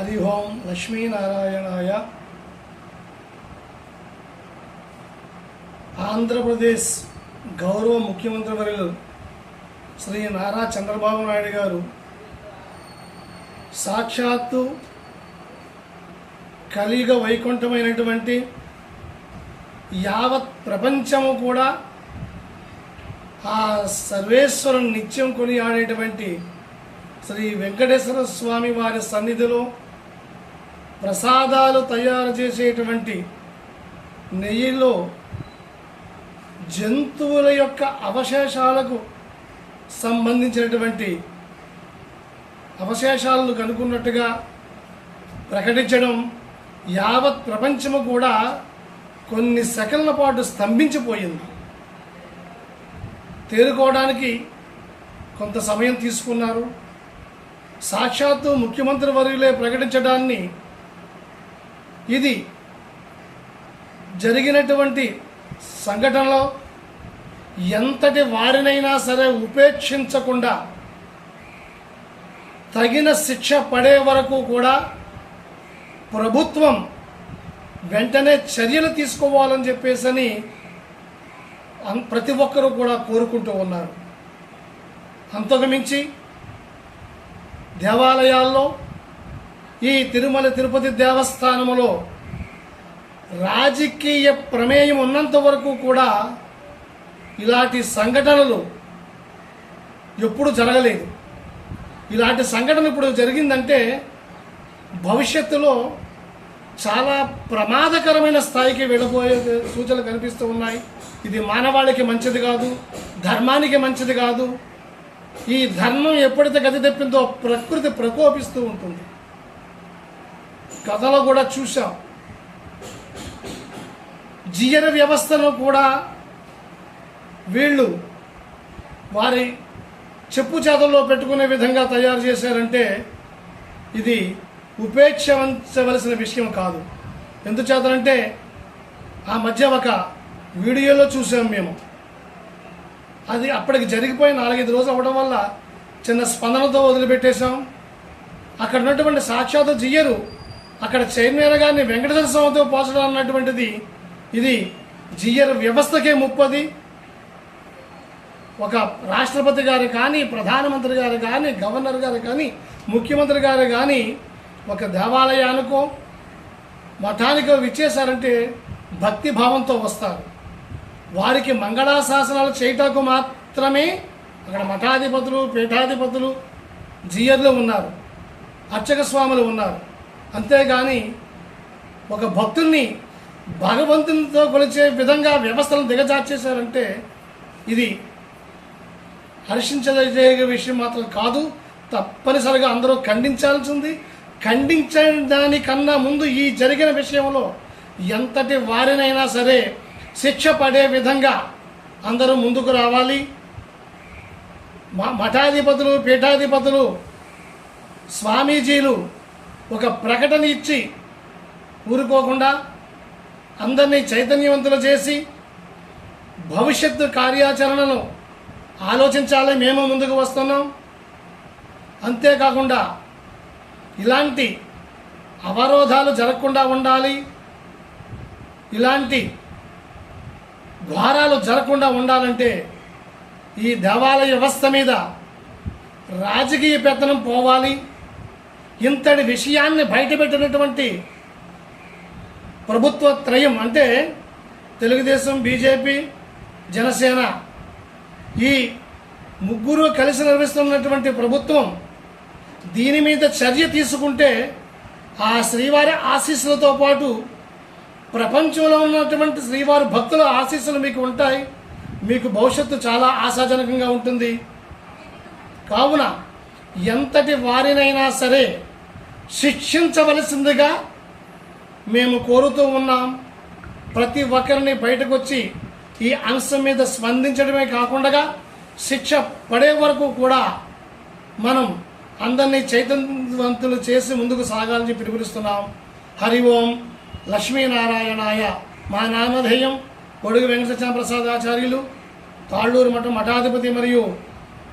హరి ఓం లక్ష్మీనారాయణాయ ఆంధ్రప్రదేశ్ గౌరవ ముఖ్యమంత్రి వర్యులు శ్రీ నారా చంద్రబాబు నాయుడు గారు సాక్షాత్తు కలియుగ వైకుంఠమైనటువంటి యావత్ ప్రపంచము కూడా ఆ సర్వేశ్వరుని నిత్యం కొనియాడేటువంటి శ్రీ వెంకటేశ్వర స్వామి వారి సన్నిధిలో ప్రసాదాలు తయారు చేసేటువంటి నెయ్యిలో జంతువుల యొక్క అవశేషాలకు సంబంధించినటువంటి అవశేషాలను కనుక్కున్నట్టుగా ప్రకటించడం యావత్ ప్రపంచము కూడా కొన్ని సెకండ్ల పాటు స్తంభించిపోయింది. తేరుకోవడానికి కొంత సమయం తీసుకున్నారు. సాక్షాత్తు ముఖ్యమంత్రి వర్యులే ప్రకటించడాన్ని ఇది జరిగినటువంటి సంఘటనలో ఎంతటి వారినైనా సరే ఉపేక్షించకుండా తగిన శిక్ష పడే వరకు కూడా ప్రభుత్వం వెంటనే చర్యలు తీసుకోవాలని చెప్పేసని ప్రతి ఒక్కరూ కూడా కోరుకుంటూ ఉన్నారు. అంతకుమించి దేవాలయాల్లో ఈ తిరుమల తిరుపతి దేవస్థానములో రాజకీయ ప్రమేయం ఉన్నంత వరకు కూడా ఇలాంటి సంఘటనలు ఎప్పుడు జరగలేదు. ఇలాంటి సంఘటన ఇప్పుడు జరిగిందంటే భవిష్యత్తులో చాలా ప్రమాదకరమైన స్థాయికి వెళ్ళబోయే సూచనలు కనిపిస్తూ ఉన్నాయి. ఇది మానవాళికి మంచిది కాదు ధర్మానికి మంచిది కాదు. ఈ ధర్మం ఎప్పుడైతే గతి తెప్పిందో ప్రకృతి ప్రకోపిస్తూ ఉంటుంది. కథలో కూడా చూసాం జియర వ్యవస్థలో కూడా వీళ్ళు వారి చెప్పు చేతల్లో పెట్టుకునే విధంగా తయారు చేశారంటే ఇది ఉపేక్షించవలసిన విషయం కాదు. ఎందుచేతనంటే ఆ మధ్య ఒక వీడియోలో చూసాం మేము. అది అప్పటికి జరిగిపోయి నాలుగైదు రోజులు అవ్వడం వల్ల చిన్న స్పందనతో వదిలిపెట్టేశాం. అక్కడ ఉన్నటువంటి సాక్షాత్ జియ్యరు అక్కడ చైర్మన్ గారిని వెంకటేశ్వర స్వామితో పోల్చడం అన్నటువంటిది ఇది జియ్యర్ వ్యవస్థకే ముప్పది ఒక రాష్ట్రపతి గారు కానీ ప్రధానమంత్రి గారు కానీ గవర్నర్ గారు కానీ ముఖ్యమంత్రి గారు కానీ ఒక దేవాలయానికో మఠానికో విచ్చేశారంటే భక్తి భావంతో వస్తారు. వారికి మంగళాశాసనాలు చేయటకు మాత్రమే అక్కడ మఠాధిపతులు పీఠాధిపతులు జీయర్లు ఉన్నారు. అర్చక స్వాములు ఉన్నారు. అంతేగాని ఒక భక్తుల్ని భగవంతునితో కొలిచే విధంగా వ్యవస్థలను దిగజార్చేశారంటే ఇది హర్షించదగే విషయం మాత్రం కాదు. తప్పనిసరిగా అందరూ ఖండించాల్సింది. ఖండించడానికన్నా ముందు ఈ జరిగిన విషయంలో ఎంతటి వారినైనా సరే శిక్ష పడే విధంగా అందరూ ముందుకు రావాలి. మఠాధిపతులు పీఠాధిపతులు స్వామీజీలు ఒక ప్రకటన ఇచ్చి ఊరుకోకుండా అందరినీ చైతన్యవంతులు చేసి భవిష్యత్తు కార్యాచరణను ఆలోచించాలి మేము ముందుకు వస్తున్నాం. అంతేకాకుండా ఇలాంటి అవరోధాలు జరగకుండా ఉండాలి. ఇలాంటి ద్వారాలు జరగకుండా ఉండాలంటే ఈ దేవాలయ వ్యవస్థ మీద రాజకీయ పెత్తనం పోవాలి. ఇంతటి విషయాన్ని బయటపెట్టినటువంటి ప్రభుత్వ త్రయం అంటే తెలుగుదేశం బీజేపీ జనసేన. ఈ ముగ్గురు కలిసి నిర్వహిస్తున్నటువంటి ప్రభుత్వం దీని మీద చర్య తీసుకుంటే ఆ శ్రీవారి ఆశీస్సులతో పాటు ప్రపంచంలో ఉన్నటువంటి శ్రీవారి భక్తుల ఆశీస్సులు మీకు ఉంటాయి. మీకు భవిష్యత్తు చాలా ఆశాజనకంగా ఉంటుంది. కావున ఎంతటి వారినైనా సరే శిక్షించవలసిందిగా మేము కోరుతూ ఉన్నాం. ప్రతి ఒక్కరిని బయటకు వచ్చి ఈ అంశం మీద స్పందించడమే కాకుండా శిక్ష పడే వరకు కూడా మనం అందరినీ చైతన్యవంతులు చేసి ముందుకు సాగాలని పిలుపునిస్తున్నాం. హరి ఓం లక్ష్మీనారాయణాయ. మా నామధేయం కొడుగు వెంకటేశ్వర ప్రసాదాచార్యులు తాళ్ళూరు మఠం మఠాధిపతి మరియు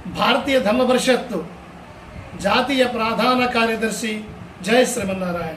భారతీయ ధర్మ పరిషత్తు జాతీయ ప్రధాన కార్యదర్శి जय श्रीमन नारायण।